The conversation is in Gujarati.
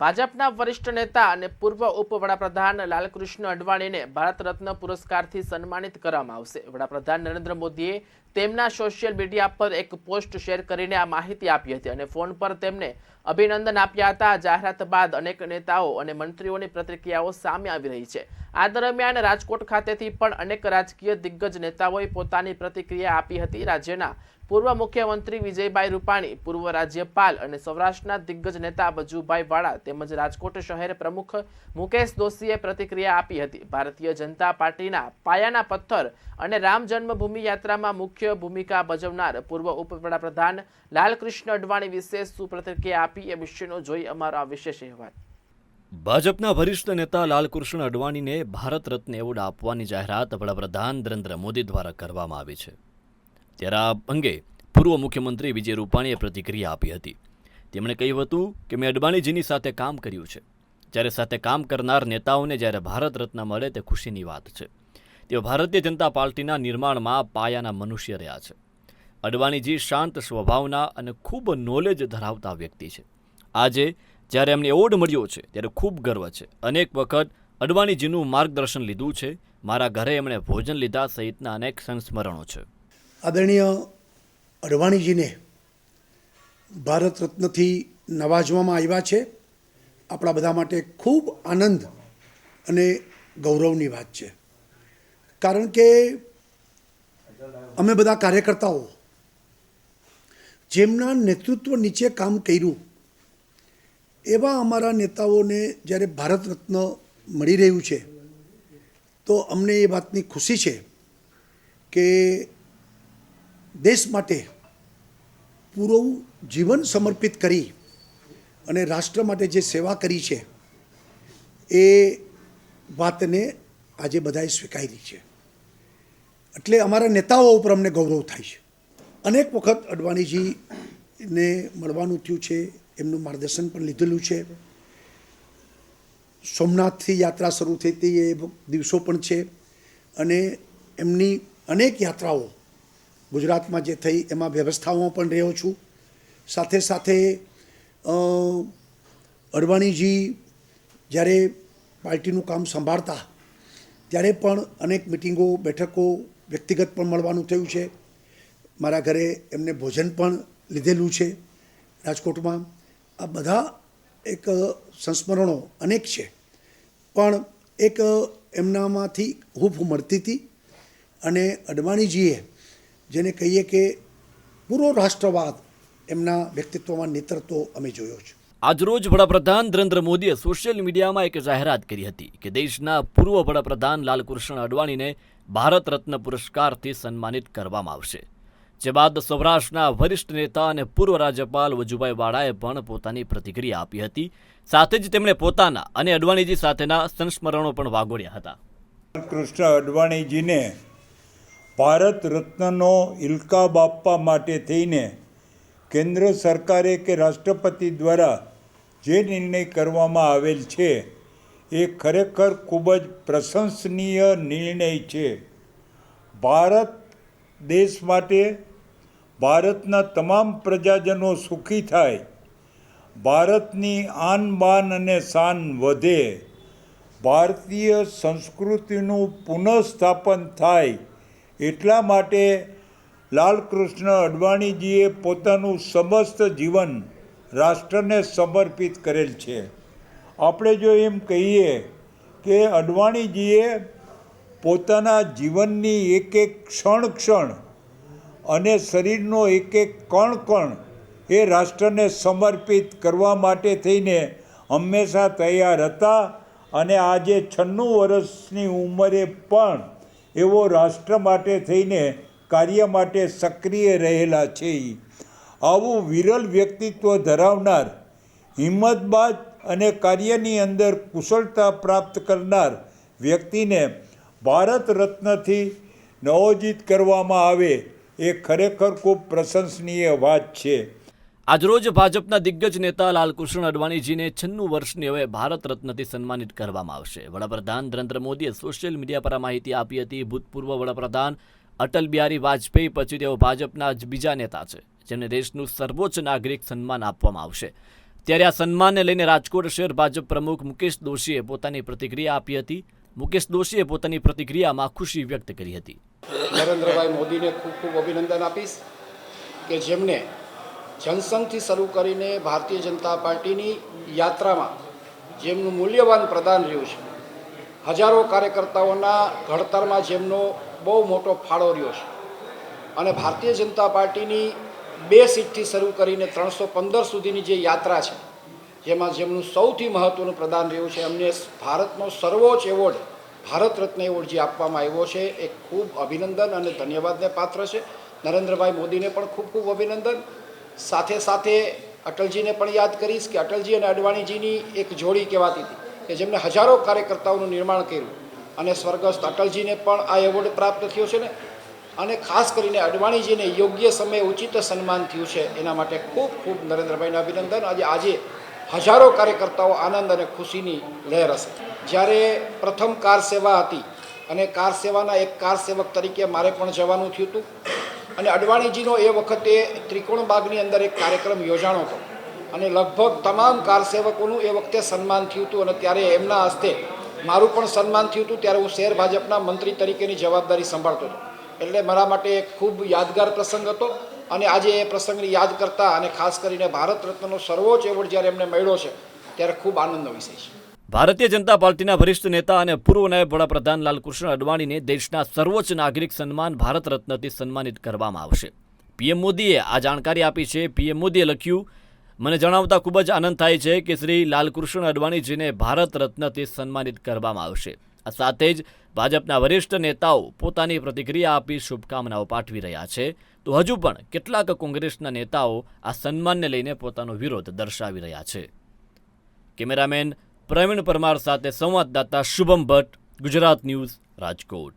ભાજપના વરિષ્ઠ નેતા અને પૂર્વ ઉપવડાપ્રધાન લાલકૃષ્ણ અડવાણીને ભારત રત્ન પુરસ્કારથી સન્માનિત કરવામાં આવશે. વડાપ્રધાન નરેન્દ્ર મોદીએ તેમના સોશિયલ મીડિયા પર એક પોસ્ટ શેર કરીને આ માહિતી આપી હતી અને ફોન પર તેમને અભિનંદન આપ્યા હતા. જાહેરાત બાદ અનેક નેતાઓ અને મંત્રીઓની પ્રતિક્રિયાઓ સામે આવી રહી છે. આ દરમિયાન રાજકોટ ખાતેથી પણ અનેક રાજકીય દિગ્ગજ નેતાઓએ પોતાની પ્રતિક્રિયા આપી હતી. રાજ્યના પૂર્વ મુખ્યમંત્રી વિજયભાઈ રૂપાણી, પૂર્વ રાજ્યપાલ અને સૌરાષ્ટ્રના દિગ્ગજ નેતા બજુભાઈ વાળા તેમજ રાજકોટ શહેર પ્રમુખ મુકેશ દોશીએ પ્રતિક્રિયા આપી હતી. ભારતીય જનતા પાર્ટીના પાયાના પથ્થર અને રામ જન્મભૂમિ યાત્રામાં મુખ્ય ભૂમિકા ભજવનાર પૂર્વ ઉપવડાપ્રધાન લાલકૃષ્ણ અડવાણી વિશે શું પ્રતિક્રિયા આપી એ વિશેનો જોઈ અમારો આ વિશેષ અહેવાલ. ભાજપના વરિષ્ઠ નેતા લાલકૃષ્ણ અડવાણીને ભારત રત્ન એવોર્ડ આપવાની જાહેરાત વડાપ્રધાન નરેન્દ્ર મોદી દ્વારા કરવામાં આવી છે. ત્યારે આ અંગે પૂર્વ મુખ્યમંત્રી વિજય રૂપાણીએ પ્રતિક્રિયા આપી હતી. તેમણે કહ્યું હતું કે મેં અડવાણીજીની સાથે કામ કર્યું છે. જ્યારે સાથે કામ કરનાર નેતાઓને જ્યારે ભારત રત્ન મળે તે ખુશીની વાત છે. તેઓ ભારતીય જનતા પાર્ટીના નિર્માણમાં પાયાના મનુષ્ય રહ્યા છે. અડવાણીજી શાંત સ્વભાવના અને ખૂબ નોલેજ ધરાવતા વ્યક્તિ છે. આજે જ્યારે એમને એવોર્ડ મળ્યો છે, ત્યારે ખૂબ ગર્વ છે. અનેક વખત અડવાણીજીનું માર્ગદર્શન લીધું છે. મારા ઘરે એમણે ભોજન લીધા સહિતના અનેક સંસ્મરણો છે. આદરણીય અડવાણીજીને, ભારત રત્નથી નવાજવામાં આવ્યા છે. આપણા બધા માટે ખૂબ આનંદ અને ગૌરવની વાત છે. કારણ કે અમે બધા કાર્યકર્તાઓ જેમના નેતૃત્વ નીચે કામ કર્યું, એવા અમારા નેતાઓને જ્યારે ભારત રત્ન મળી રહ્યું છે, તો અમને એ વાતની ખુશી છે કે દેશ માટે પૂરું જીવન સમર્પિત કરી અને રાષ્ટ્ર માટે જે સેવા કરી છે, એ વાતને આજે બધાએ સ્વીકારી છે. એટલે અમારા નેતાઓ ઉપર અમને ગૌરવ થાય છે. અનેક વખત અડવાણીજીને મળવાનું થયું છે, એમનું માર્ગદર્શન પણ લીધેલું છે. સોમનાથથી યાત્રા શરૂ થઈ હતી, એ દિવસો પણ છે. અને એમની અનેક યાત્રાઓ ગુજરાતમાં જે થઈ, એમાં વ્યવસ્થાઓમાં પણ રહ્યો છું. સાથે સાથે અડવાણીજી જ્યારે પાર્ટીનું કામ સંભાળતા, ત્યારે પણ અનેક મિટિંગો, બેઠકો વ્યક્તિગત પણ મળવાનું થયું છે. મારા ઘરે એમને ભોજન પણ લીધેલું છે રાજકોટમાં. આ બધા એક સંસ્મરણો અનેક છે. પણ એક એમનામાંથી હૂફ મળતી હતી અને અડવાણીજીએ જેને કહીએ કે પૂરો રાષ્ટ્રવાદ એમના વ્યક્તિત્વમાં નેતૃત્વ અમે જોયો છે. આજરોજ વડાપ્રધાન નરેન્દ્ર મોદીએ સોશિયલ મીડિયામાં એક જાહેરાત કરી હતી કે દેશના પૂર્વ વડાપ્રધાન લાલકૃષ્ણ અડવાણીને ભારત રત્ન પુરસ્કારથી સન્માનિત કરવામાં આવશે. જે બાદ સૌરાષ્ટ્રના વરિષ્ઠ નેતા અને પૂર્વ રાજ્યપાલ વજુભાઈ વાળાએ પણ પોતાની પ્રતિક્રિયા આપી હતી. સાથે જ તેમણે પોતાના અને અડવાણીજી સાથેના સંસ્મરણો પણ વાગોળ્યા હતા. કૃષ્ણ અડવાણીજીને ભારત રત્નનો ઇલકાબ આપવા માટે થઈને કેન્દ્ર સરકારે કે રાષ્ટ્રપતિ દ્વારા જે નિર્ણય કરવામાં આવેલ છે, એ ખરેખર ખૂબ જ પ્રશંસનીય નિર્ણય છે. ભારત દેશ માટે ભારતના તમામ પ્રજાજનો સુખી થાય, ભારતની આન બાન અને શાન વધે, ભારતીય સંસ્કૃતિનું પુનઃસ્થાપન થાય, એટલા માટે લાલકૃષ્ણ અડવાણીજીએ પોતાનું સમસ્ત જીવન રાષ્ટ્રને સમર્પિત કરેલ છે આપણે જો એમ કહીએ કે અડવાણીજીએ પોતાના જીવનની એક એક ક્ષણ ક્ષણ અને શરીરનો એક એક કણ કણ એ રાષ્ટ્રને સમર્પિત કરવા માટે થઈને હંમેશા તૈયાર હતા અને આજે છન્નું વર્ષની ઉંમરે પણ એવો રાષ્ટ્ર માટે થઈને કાર્ય માટે સક્રિય રહેલા છે. આવું વિરલ વ્યક્તિત્વ ધરાવનાર હિંમતબાજ અને કાર્યની અંદર કુશળતા પ્રાપ્ત કરનાર વ્યક્તિને ભારત રત્નથી નવોજિત કરવામાં આવે એ ખરેખર ખૂબ પ્રશંસનીય વાત છે. આજરોજ ભાજપના દિગ્ગજ નેતા લાલકૃષ્ણ અડવાણીજીને છન્નું વર્ષની હવે ભારત રત્નથી સન્માનિત કરવામાં આવશે. વડાપ્રધાન નરેન્દ્ર મોદીએ સોશિયલ મીડિયા પર માહિતી આપી હતી. ભૂતપૂર્વ વડાપ્રધાન અટલ બિહારી વાજપેયી પછી તેઓ ભાજપના જ બીજા નેતા છે. જેમને દેશનું સર્વોચ્ચ નાગરિક સન્માન આપવામાં આવશે. ત્યારે આ સન્માનને લઈને રાજકોટ શહેર ભાજપ પ્રમુખ મુકેશ દોશીએ પોતાની પ્રતિક્રિયા આપી હતી. મુકેશ દોશીએ પોતાની પ્રતિક્રિયામાં ખુશી વ્યક્ત કરી હતી. નરેન્દ્રભાઈ મોદીને ખૂબ ખૂબ અભિનંદન આપીશ કે જેમને જનસંઘથી શરૂ કરીને ભારતીય જનતા પાર્ટીની યાત્રામાં જેમનું મૂલ્યવાન પ્રદાન રહ્યું છે, હજારો કાર્યકર્તાઓના ઘડતરમાં જેમનો બહુ મોટો ફાળો રહ્યો છે અને ભારતીય જનતા પાર્ટીની બે સીટથી શરૂ કરીને ત્રણસો પંદર સુધીની જે યાત્રા છે, જેમાં જેમનું સૌથી મહત્ત્વનું પ્રદાન રહ્યું છે, એમને ભારતનો સર્વોચ્ચ એવોર્ડ, ભારત રત્ન એવોર્ડ જે આપવામાં આવ્યો છે, એ ખૂબ અભિનંદન અને ધન્યવાદને પાત્ર છે. નરેન્દ્રભાઈ મોદીને પણ ખૂબ ખૂબ અભિનંદન. સાથે સાથે અટલજીને પણ યાદ કરીશ કે અટલજી અને અડવાણીજીની એક જોડી કહેવાતી હતી કે જેમને હજારો કાર્યકર્તાઓનું નિર્માણ કર્યું અને સ્વર્ગસ્થ અટલજીને પણ આ એવોર્ડ પ્રાપ્ત થયો છે ને. અને ખાસ કરીને અડવાણીજીને યોગ્ય સમયે ઉચિત સન્માન થયું છે, એના માટે ખૂબ ખૂબ નરેન્દ્રભાઈને અભિનંદન. આજે આજે હજારો કાર્યકર્તાઓ આનંદ અને ખુશીની લહેર હશે. જ્યારે પ્રથમ કાર સેવા હતી અને કાર સેવાના એક કાર સેવક તરીકે મારે પણ જવાનું થયું હતું. અને અડવાણીજીનો એ વખતે ત્રિકોણબાગની અંદર એક કાર્યક્રમ યોજાણો હતો. અને લગભગ તમામ કાર સેવકોનું એ વખતે સન્માન થયું હતું અને ત્યારે એમના હસ્તે મારું પણ સન્માન થયું હતું. ત્યારે હું શહેર ભાજપના મંત્રી તરીકેની જવાબદારી સંભાળતો હતો. એટલે મારા માટે એક ખૂબ યાદગાર પ્રસંગ હતો અને આજે એ પ્રસંગને યાદ કરતા અને ખાસ કરીને ભારત રત્નનો સર્વોચ્ચ એવોર્ડ જ્યારે એમને મળ્યો છે, ત્યારે ખૂબ આનંદનો વિષય છે. ભારતીય જનતા પાર્ટીના વરિષ્ઠ નેતા અને પૂર્વ નાયબ વડાપ્રધાન લાલકૃષ્ણ અડવાણીને દેશના સર્વોચ્ચ નાગરિક સન્માન ભારત રત્નથી સન્માનિત કરવામાં આવશે. પીએમ મોદીએ આ જાણકારી આપી છે. પીએમ મોદીએ લખ્યું, મને જણાવતા ખૂબ જ આનંદ થાય છે કે શ્રી લાલકૃષ્ણ અડવાણીજીને ભારત રત્નથી સન્માનિત કરવામાં આવશે. આ સાથે જ ભાજપના વરિષ્ઠ નેતાઓ પોતાની પ્રતિક્રિયા આપી શુભકામનાઓ પાઠવી રહ્યા છે. તો હજુ પણ કેટલાક કોંગ્રેસના નેતાઓ આ સન્માનને લઈને પોતાનો વિરોધ દર્શાવી રહ્યા છે. કેમેરામેન પ્રવીણ પરમાર સાથે સંવાદદાતા શુભમ ભટ્ટ, ગુજરાત ન્યૂઝ રાજકોટ.